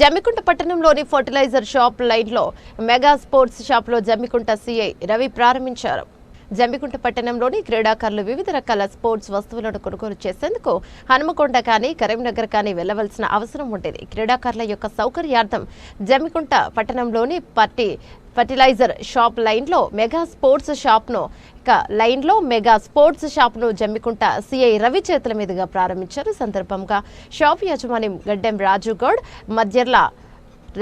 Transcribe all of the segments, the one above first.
జమ్మికుంట పట్టణంలోని fertiliser shop లైన్లో mega sports షాప్లో జమ్మికుంట సీఐ రవి ప్రారంభించారు. జమ్మికుంట పట్టణంలోని క్రీడాకారులు వివిధ రకాల స్పోర్ట్స్ వస్తువులను కొనుగోలు చేసేందుకు హనుమకొండ కానీ కరీంనగర్ కానీ వెళ్ళవలసిన అవసరం ఉండేది. క్రీడాకారుల యొక్క సౌకర్యార్థం జమ్మికుంట పట్టణంలోని పార్టీ ఫర్టిలైజర్ షాప్ లైన్లో మెగా స్పోర్ట్స్ షాప్ను ఇక లైన్లో మెగా స్పోర్ట్స్ షాప్ను జమ్మికుంట సిఐ రవి చేతుల మీదుగా ప్రారంభించారు. సందర్భంగా షాప్ యజమాని గడ్డెం రాజు గౌడ్ మధ్యర్ల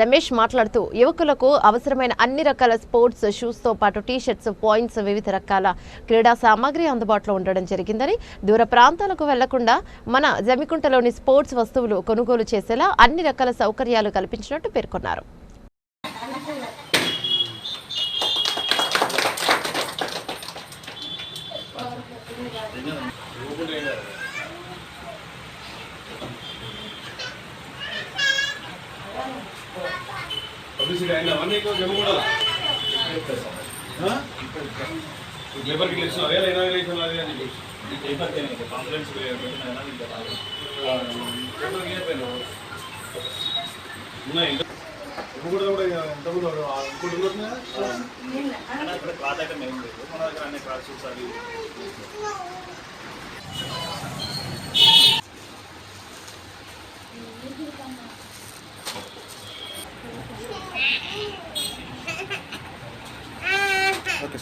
రమేష్ మాట్లాడుతూ యువకులకు అవసరమైన అన్ని రకాల స్పోర్ట్స్ షూస్తో పాటు టీ షర్ట్స్ పాయింట్స్ వివిధ రకాల క్రీడా సామాగ్రి అందుబాటులో ఉండడం జరిగిందని దూర ప్రాంతాలకు వెళ్ళకుండా మన జమికుంటలోని స్పోర్ట్స్ వస్తువులు కొనుగోలు చేసేలా అన్ని రకాల సౌకర్యాలు కల్పించినట్టు పేర్కొన్నారు. పబ్లిసిటీ అయిందా? నీకు జమ్ము కూడా. పేపర్కి ఇట్లా ఇస్తున్నారు అదే ఇనాగ్రేషన్ అది అని చెప్పి కాంప్లైంట్స్ ఉన్నాయి. ఇప్పుడు కూడా కూడా ఎంత ముందు ఇంకోటి ఉన్నట్టున్నాయా? మన దగ్గర అన్ని షూస్ అవి Look at